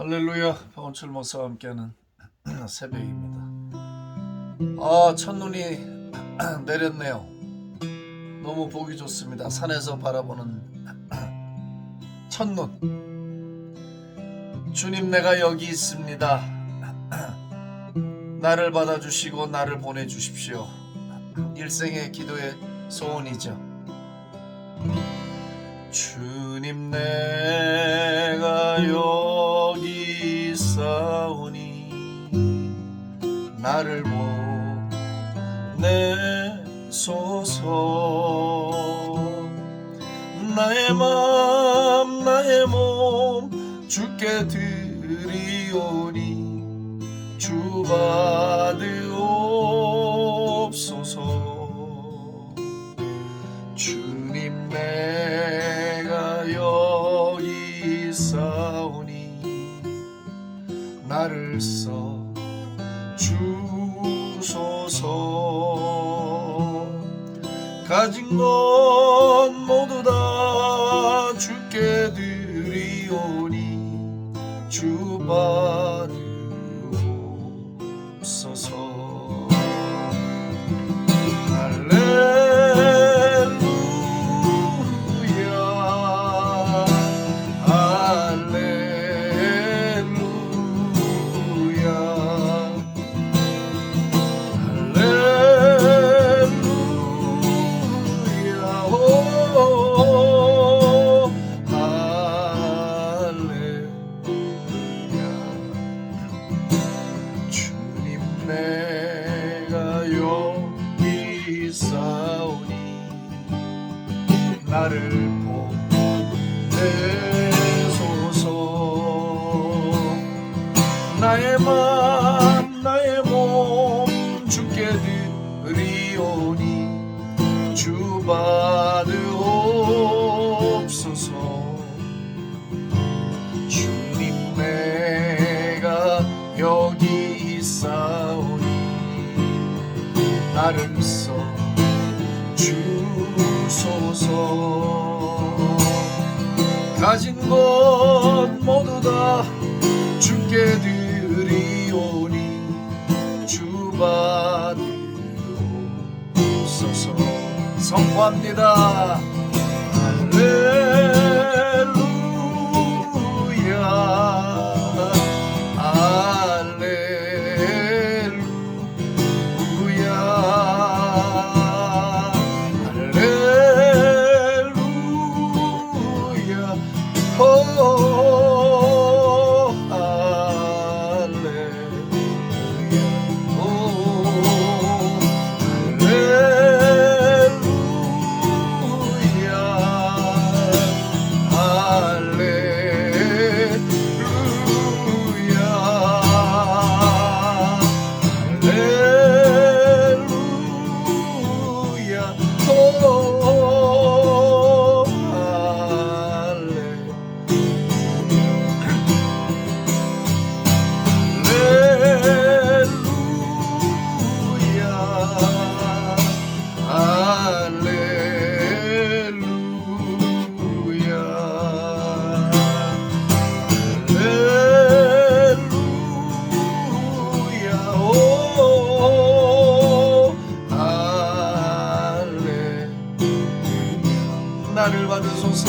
할렐루야 박원철 목사와 함께하는 새벽입니다. 아 첫눈이 내렸네요. 너무 보기 좋습니다. 산에서 바라보는 첫눈. 주님 내가 여기 있습니다. 나를 받아주시고 나를 보내주십시오. 일생의 기도의 소원이죠. 주님 내가 여 기 있사오니 나를 보내소서. 나의 맘 나의 몸 주께 드리오니 주 받으 가진 것 모두 다 주께 드리오니 주 받으옵소서 것 모두 다 주께 드리오니 주 받으옵소서. 선포합니다. 할렐 나를 받으소서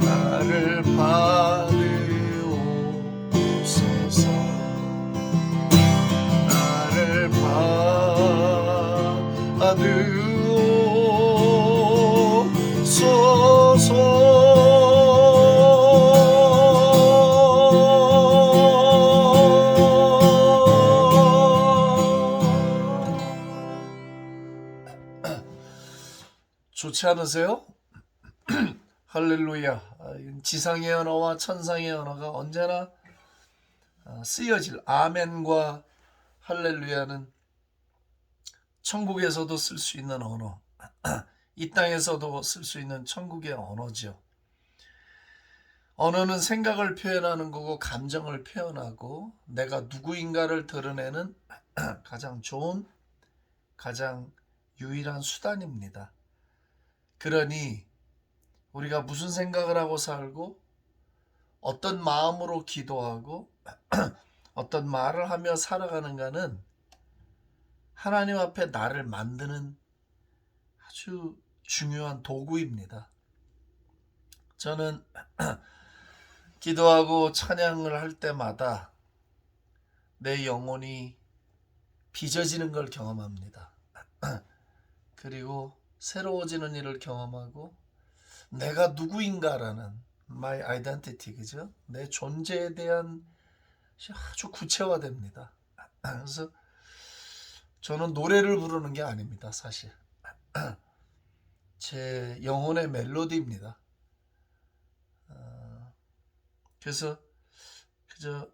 나를 받으옵소서 나를 받으소서 좋지 않으세요? 할렐루야. 아, 지상의 언어와 천상의 언어가 언제나 아, 쓰여질 아멘과 할렐루야는 천국에서도 쓸 수 있는 언어, 이 땅에서도 쓸 수 있는 천국의 언어죠. 언어는 생각을 표현하는 거고 감정을 표현하고 내가 누구인가를 드러내는 가장 좋은 가장 유일한 수단입니다. 그러니 우리가 무슨 생각을 하고 살고 어떤 마음으로 기도하고 어떤 말을 하며 살아가는가는 하나님 앞에 나를 만드는 아주 중요한 도구입니다. 저는 기도하고 찬양을 할 때마다 내 영혼이 빚어지는 걸 경험합니다. 그리고 새로워지는 일을 경험하고 내가 누구인가라는 my identity 그죠? 내 존재에 대한 아주 구체화됩니다. 그래서 저는 노래를 부르는 게 아닙니다, 사실. 제 영혼의 멜로디입니다. 어, 그래서 그저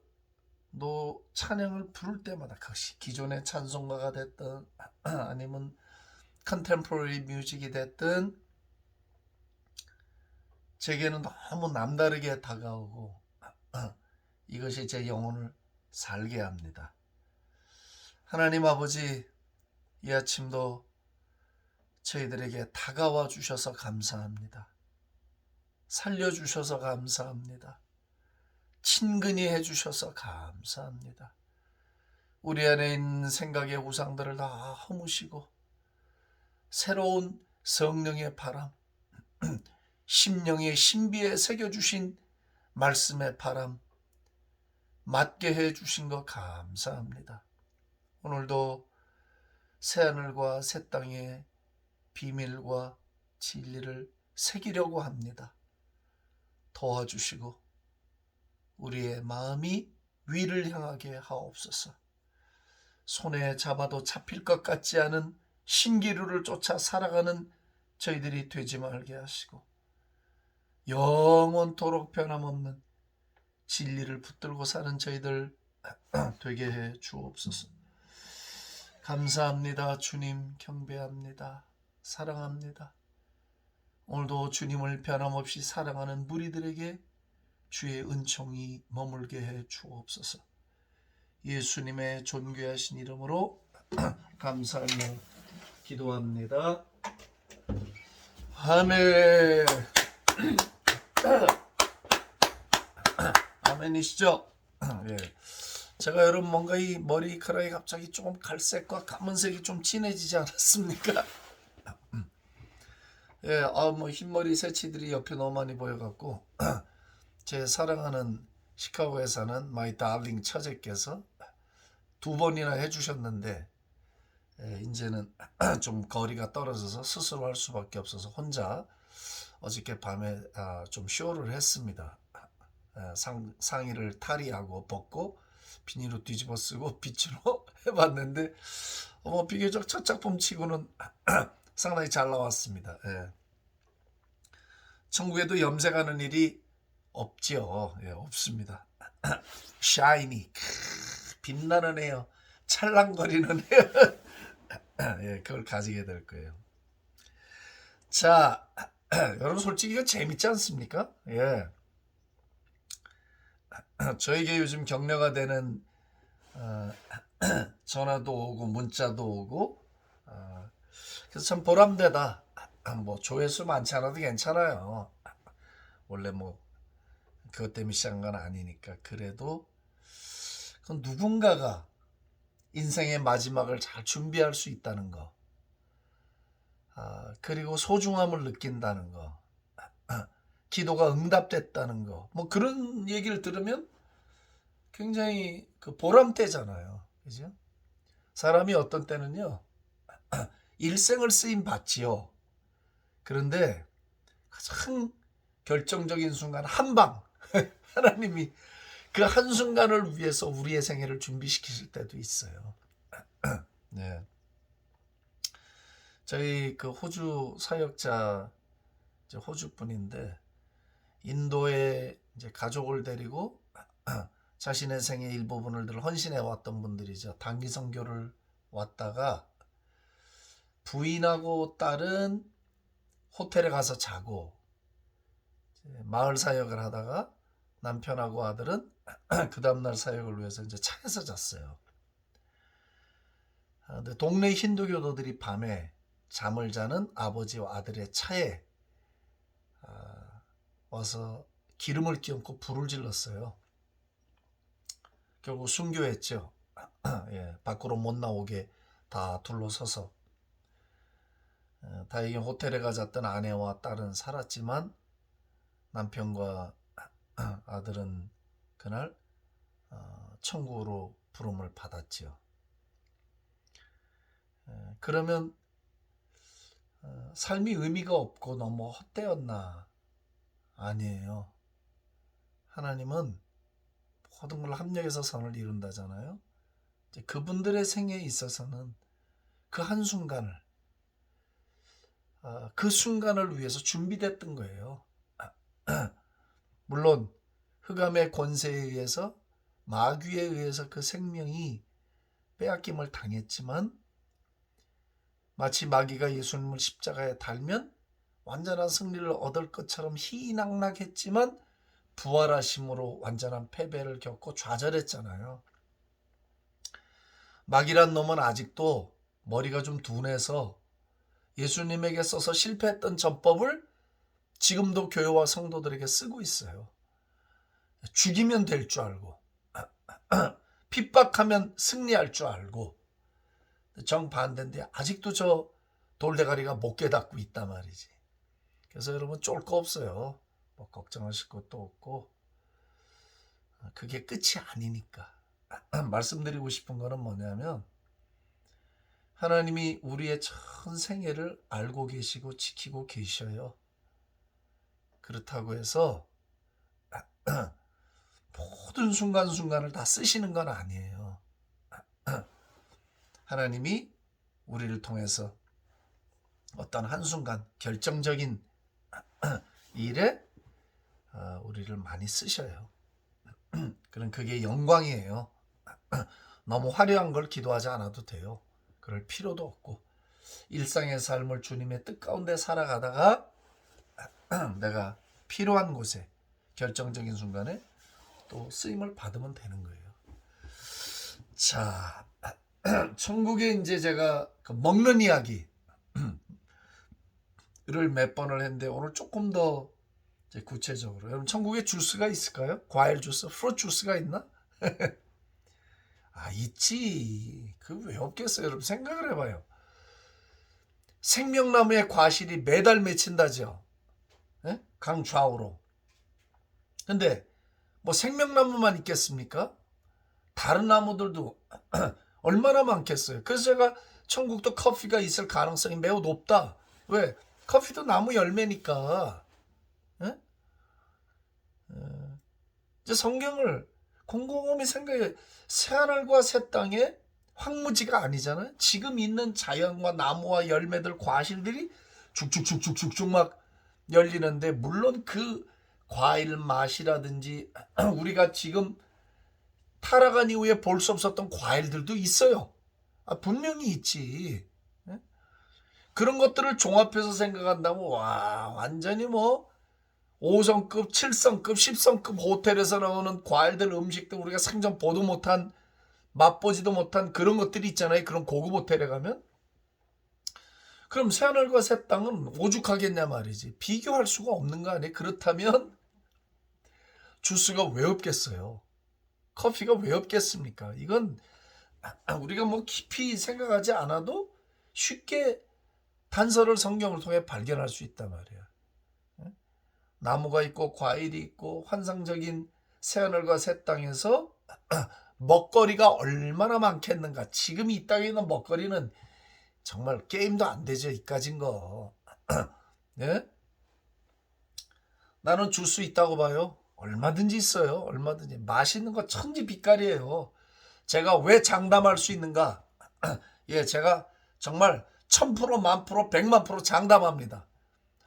노 찬양을 부를 때마다 그것이 기존의 찬송가가 됐든 아니면 컨템포러리 뮤직이 됐든 제게는 너무 남다르게 다가오고 이것이 제 영혼을 살게 합니다. 하나님 아버지 이 아침도 저희들에게 다가와 주셔서 감사합니다. 살려 주셔서 감사합니다. 친근히 해 주셔서 감사합니다. 우리 안에 있는 생각의 우상들을 다 허무시고 새로운 성령의 바람, 심령의 신비에 새겨주신 말씀의 바람, 맞게 해 주신 것 감사합니다. 오늘도 새하늘과 새 땅의 비밀과 진리를 새기려고 합니다. 도와주시고 우리의 마음이 위를 향하게 하옵소서. 손에 잡아도 잡힐 것 같지 않은 신기루를 쫓아 살아가는 저희들이 되지 말게 하시고 영원토록 변함없는 진리를 붙들고 사는 저희들 되게 해 주옵소서. 감사합니다. 주님 경배합니다. 사랑합니다. 오늘도 주님을 변함없이 사랑하는 무리들에게 주의 은총이 머물게 해 주옵소서. 예수님의 존귀하신 이름으로 감사하며 기도합니다. 아멘. 아멘이시죠? 예. 제가 여러분 뭔가 이 머리카락이 갑자기 조금 갈색과 검은색이 좀 진해지지 않았습니까? 예, 아, 뭐 흰머리 새치들이 옆에 너무 많이 보여갖고 제 사랑하는 시카고에 사는 마이 달링 처제께서 두 번이나 해주셨는데 예, 이제는 좀 거리가 떨어져서 스스로 할 수밖에 없어서 혼자 어저께 밤에 아, 좀 쇼를 했습니다. 아, 상, 상의를 탈의하고 벗고 비닐로 뒤집어 쓰고 빛으로 해봤는데 어, 뭐 비교적 첫 작품 치고는 상당히 잘 나왔습니다. 예. 천국에도 염색하는 일이 없지요. 예, 없습니다. 샤이니 빛나는 애요. 찰랑거리는 애. 예, 그걸 가지게 될 거예요. 자, 여러분 솔직히 이거 재밌지 않습니까? 예. 저에게 요즘 격려가 되는 어, 전화도 오고 문자도 오고 어, 그래서 참 보람되다. 뭐 조회수 많지 않아도 괜찮아요. 원래 뭐 그것 때문에 시작한 건 아니니까 그래도 그건 누군가가 인생의 마지막을 잘 준비할 수 있다는 거. 아, 그리고 소중함을 느낀다는 거. 기도가 응답됐다는 거. 뭐 그런 얘기를 들으면 굉장히 그 보람되잖아요. 그죠? 사람이 어떤 때는요. 일생을 쓰임 받지요. 그런데 가장 결정적인 순간 한 방 하나님이 그 한 순간을 위해서 우리의 생애를 준비시키실 때도 있어요. 네. 저희 그 호주 사역자 이제 호주 분인데 인도에 이제 가족을 데리고 자신의 생애 일부분을 늘 헌신해 왔던 분들이죠. 단기 선교를 왔다가 부인하고 딸은 호텔에 가서 자고 마을 사역을 하다가 남편하고 아들은 그 다음날 사역을 위해서 이제 차에서 잤어요. 아, 근데 동네 힌두교도들이 밤에 잠을 자는 아버지와 아들의 차에 아, 와서 기름을 끼얹고 불을 질렀어요. 결국 순교했죠. 예, 밖으로 못 나오게 다 둘러서서 어, 다행히 호텔에 가졌던 아내와 딸은 살았지만 남편과 아들은 그날 어, 천국으로 부름을 받았지요. 에, 그러면 어, 삶이 의미가 없고 너무 헛되었나? 아니에요. 하나님은 모든 걸 합력해서 선을 이룬다잖아요. 그분들의 생애에 있어서는 그 한순간을 아, 그 순간을 위해서 준비됐던 거예요. 물론 흑암의 권세에 의해서 마귀에 의해서 그 생명이 빼앗김을 당했지만 마치 마귀가 예수님을 십자가에 달면 완전한 승리를 얻을 것처럼 희낙낙했지만 부활하심으로 완전한 패배를 겪고 좌절했잖아요. 마귀란 놈은 아직도 머리가 좀 둔해서 예수님에게 써서 실패했던 전법을 지금도 교회와 성도들에게 쓰고 있어요. 죽이면 될 줄 알고, 핍박하면 승리할 줄 알고, 정반대인데 아직도 저 돌대가리가 못 깨닫고 있단 말이지. 그래서 여러분 쫄 거 없어요. 뭐 걱정하실 것도 없고, 그게 끝이 아니니까. 말씀드리고 싶은 거는 뭐냐면, 하나님이 우리의 전 생애를 알고 계시고 지키고 계셔요. 그렇다고 해서 모든 순간순간을 다 쓰시는 건 아니에요. 하나님이 우리를 통해서 어떤 한순간 결정적인 일에 어, 우리를 많이 쓰셔요. 그럼 그게 영광이에요. 너무 화려한 걸 기도하지 않아도 돼요. 그럴 필요도 없고 일상의 삶을 주님의 뜻 가운데 살아가다가 내가 필요한 곳에 결정적인 순간에 또 쓰임을 받으면 되는 거예요. 자, 천국에 이제 제가 그 먹는 이야기를 몇 번을 했는데 오늘 조금 더 구체적으로 여러분 천국에 주스가 있을까요? 과일 주스, 프루트 주스가 있나? 아 있지. 그 왜 없겠어요, 여러분 생각을 해봐요. 생명나무의 과실이 매달 맺힌다죠. 예? 강 좌우로. 근데 뭐 생명나무만 있겠습니까? 다른 나무들도 얼마나 많겠어요. 그래서 제가 천국도 커피가 있을 가능성이 매우 높다. 왜? 커피도 나무 열매니까. 예? 어, 이제 성경을 곰곰이 생각해 새하늘과 새 땅에 황무지가 아니잖아요. 지금 있는 자연과 나무와 열매들 과실들이 쭉쭉쭉쭉쭉쭉 막 열리는데 물론 그 과일 맛이라든지 우리가 지금 타락한 이후에 볼 수 없었던 과일들도 있어요. 아, 분명히 있지. 예? 그런 것들을 종합해서 생각한다면 와 완전히 뭐 5성급, 7성급, 10성급 호텔에서 나오는 과일들 음식들 우리가 생전 보도 못한 맛보지도 못한 그런 것들이 있잖아요. 그런 고급 호텔에 가면 그럼 새하늘과 새 땅은 오죽하겠냐 말이지. 비교할 수가 없는 거 아니에요? 그렇다면 주스가 왜 없겠어요? 커피가 왜 없겠습니까? 이건 우리가 뭐 깊이 생각하지 않아도 쉽게 단서를 성경을 통해 발견할 수 있단 말이야. 나무가 있고 과일이 있고 환상적인 새하늘과 새 땅에서 먹거리가 얼마나 많겠는가. 지금 이 땅에 있는 먹거리는 정말 게임도 안 되죠. 이까진 거. 네? 나는 줄 수 있다고 봐요. 얼마든지 있어요. 얼마든지. 맛있는 거 천지 빛깔이에요. 제가 왜 장담할 수 있는가? 예, 제가 정말 천 프로, 만 프로, 백만 프로 장담합니다.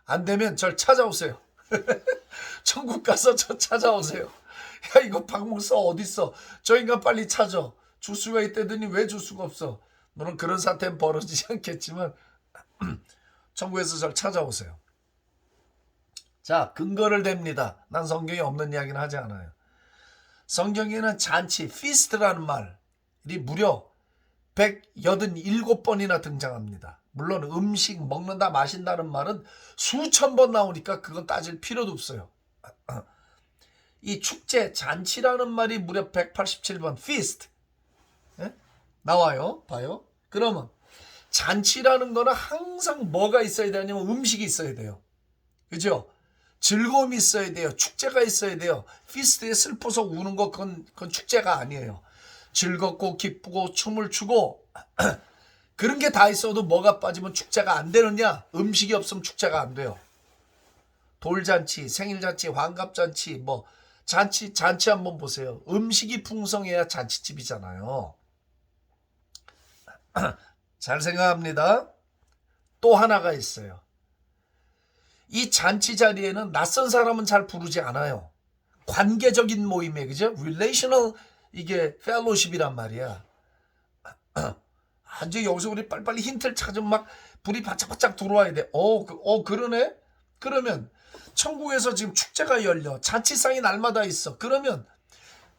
안 되면 절 찾아오세요. 천국 가서 저 찾아오세요. 야 이거 박목사 어딨어? 저 인간 빨리 찾아. 주수가 있다더니 왜 주수가 없어? 물론 그런 사태는 벌어지지 않겠지만 천국에서 절 찾아오세요. 자 근거를 댑니다. 난 성경에 없는 이야기는 하지 않아요. 성경에는 잔치, 피스트라는 말이 무려 187번이나 등장합니다. 물론 음식 먹는다 마신다는 말은 수천 번 나오니까 그건 따질 필요도 없어요. 이 축제 잔치라는 말이 무려 187번 feast 예? 나와요. 봐요. 그러면 잔치라는 거는 항상 뭐가 있어야 되냐면 음식이 있어야 돼요. 그죠? 즐거움이 있어야 돼요. 축제가 있어야 돼요. 피스트에 슬퍼서 우는 거 그건, 그건 축제가 아니에요. 즐겁고 기쁘고 춤을 추고 그런 게 다 있어도 뭐가 빠지면 축제가 안 되느냐? 음식이 없으면 축제가 안 돼요. 돌잔치, 생일잔치, 환갑잔치, 뭐 잔치 잔치 한번 보세요. 음식이 풍성해야 잔치집이잖아요. 잘 생각합니다. 또 하나가 있어요. 이 잔치 자리에는 낯선 사람은 잘 부르지 않아요. 관계적인 모임에 그죠? relational 이게 fellowship이란 말이야. 아주 여기서 우리 빨리빨리 힌트를 찾으면 막 불이 바짝바짝 들어와야 돼. 어, 그, 어 그러네. 그러면 천국에서 지금 축제가 열려 잔치상이 날마다 있어. 그러면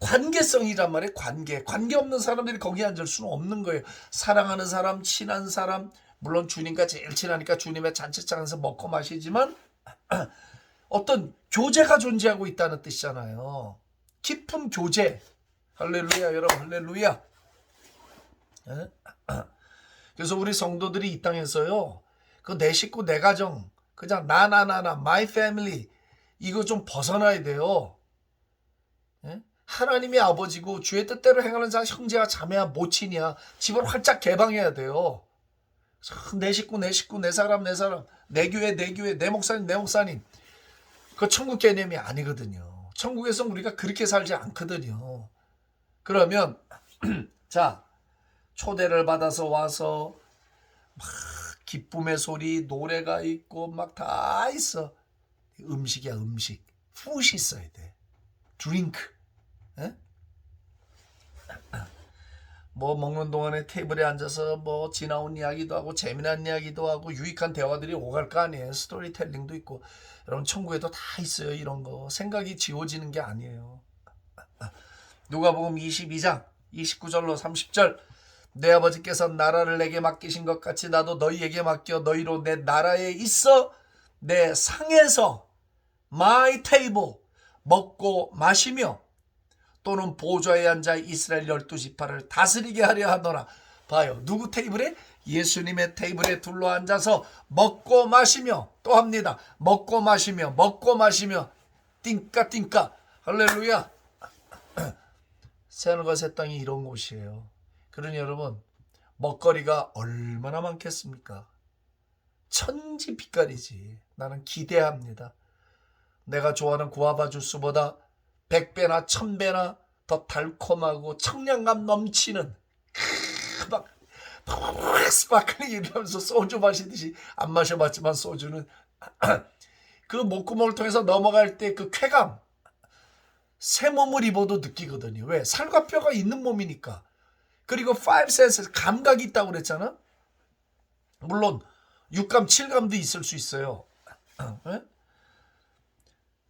관계성이란 말이에요. 관계. 관계 없는 사람들이 거기 앉을 수는 없는 거예요. 사랑하는 사람, 친한 사람, 물론 주님과 제일 친하니까 주님의 잔치장에서 먹고 마시지만 어떤 교제가 존재하고 있다는 뜻이잖아요. 깊은 교제. 할렐루야, 여러분, 할렐루야. 예? 그래서 우리 성도들이 이 땅에서요, 그 내 식구, 내 가정, 그냥 나, 나, 나, 나, my family, 이거 좀 벗어나야 돼요. 예? 하나님이 아버지고 주의 뜻대로 행하는 자 형제와 자매와 모친이야. 집을 활짝 개방해야 돼요. 내 식구, 내 식구, 내 사람, 내 사람, 내 교회, 내 교회, 내 목사님, 내 목사님. 그 천국 개념이 아니거든요. 천국에서 우리가 그렇게 살지 않거든요. 그러면 자 초대를 받아서 와서 막 기쁨의 소리, 노래가 있고 막 다 있어. 음식이야 음식. 푸시 있어야 돼. 드링크. 에? 뭐 먹는 동안에 테이블에 앉아서 뭐 지나온 이야기도 하고 재미난 이야기도 하고 유익한 대화들이 오갈 거 아니에요. 스토리텔링도 있고. 여러분 천국에도 다 있어요. 이런 거. 생각이 지워지는 게 아니에요. 누가복음 22장 29절로 30절 내 아버지께서 나라를 내게 맡기신 것 같이 나도 너희에게 맡겨 너희로 내 나라에 있어 내 상에서 마이 테이블 먹고 마시며 또는 보좌에 앉아 이스라엘 열두 지파를 다스리게 하려 하더라. 봐요. 누구 테이블에? 예수님의 테이블에 둘러 앉아서 먹고 마시며 또 합니다. 먹고 마시며 먹고 마시며 띵까 띵까 할렐루야. 새하늘과 새 땅이 이런 곳이에요. 그러니 여러분 먹거리가 얼마나 많겠습니까? 천지 빛깔이지. 나는 기대합니다. 내가 좋아하는 구아바 주스보다 100배나 1000배나 더 달콤하고 청량감 넘치는 막 스파클링 이러면서 소주 마시듯이 안 마셔봤지만 소주는 그 목구멍을 통해서 넘어갈 때 그 쾌감 새 몸을 입어도 느끼거든요. 왜? 살과 뼈가 있는 몸이니까. 그리고 5 senses 감각이 있다고 그랬잖아. 물론 육감, 칠감도 있을 수 있어요. 예?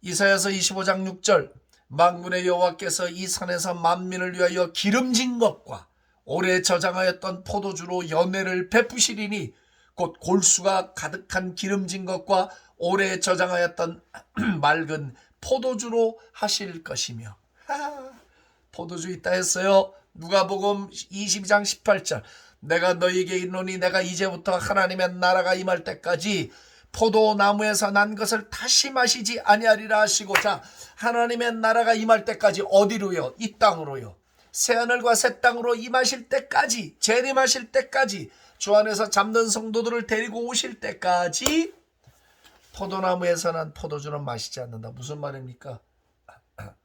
이사야서 25장 6절 만군의 여호와께서 이 산에서 만민을 위하여 기름진 것과 오래 저장하였던 포도주로 연회를 베푸시리니 곧 골수가 가득한 기름진 것과 오래 저장하였던 맑은 포도주로 하실 것이며 하, 포도주 있다 했어요. 누가복음 22장 18절 내가 너희에게 이르노니 내가 이제부터 하나님의 나라가 임할 때까지 포도나무에서 난 것을 다시 마시지 아니하리라 하시고 자 하나님의 나라가 임할 때까지 어디로요? 이 땅으로요. 새하늘과 새 땅으로 임하실 때까지 재림하실 때까지 주 안에서 잠든 성도들을 데리고 오실 때까지 포도나무에서 난 포도주는 마시지 않는다. 무슨 말입니까?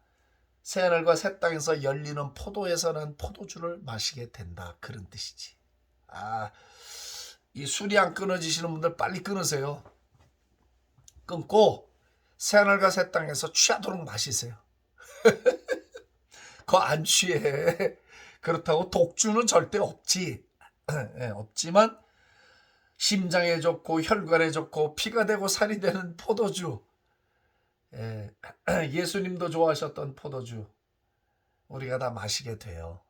새하늘과 새 땅에서 열리는 포도에서 난 포도주를 마시게 된다. 그런 뜻이지. 아, 이 술이 안 끊어지시는 분들 빨리 끊으세요. 끊고 새하늘과 새 땅에서 취하도록 마시세요. 그거 안 취해. 그렇다고 독주는 절대 없지. 예, 없지만 심장에 좋고 혈관에 좋고 피가 되고 살이 되는 포도주. 예, 예수님도 좋아하셨던 포도주. 우리가 다 마시게 돼요.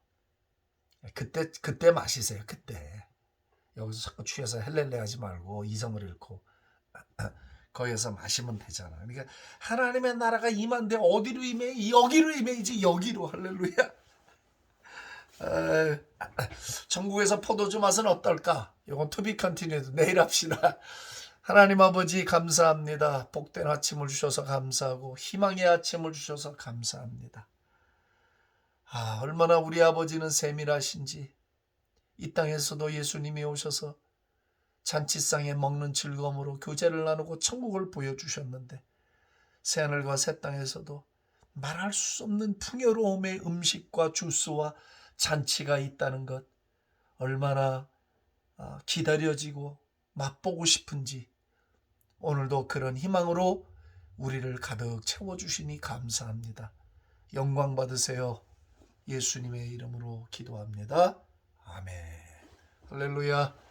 그때 그때 마시세요. 그때. 여기서 자꾸 취해서 헬렐레 하지 말고 이성을 잃고 거기에서 마시면 되잖아. 그러니까 하나님의 나라가 임한데 어디로 임해? 여기로 임해야지 여기로 할렐루야. 에, 천국에서 포도주 맛은 어떨까? 이건 투비 컨티뉴드 내일 합시다. 하나님 아버지 감사합니다. 복된 아침을 주셔서 감사하고 희망의 아침을 주셔서 감사합니다. 아, 얼마나 우리 아버지는 세밀하신지 이 땅에서도 예수님이 오셔서 잔치상에 먹는 즐거움으로 교제를 나누고 천국을 보여주셨는데 새하늘과 새 땅에서도 말할 수 없는 풍요로움의 음식과 주스와 잔치가 있다는 것 얼마나 아, 기다려지고 맛보고 싶은지 오늘도 그런 희망으로 우리를 가득 채워주시니 감사합니다. 영광 받으세요. 예수님의 이름으로 기도합니다. 아멘. 할렐루야.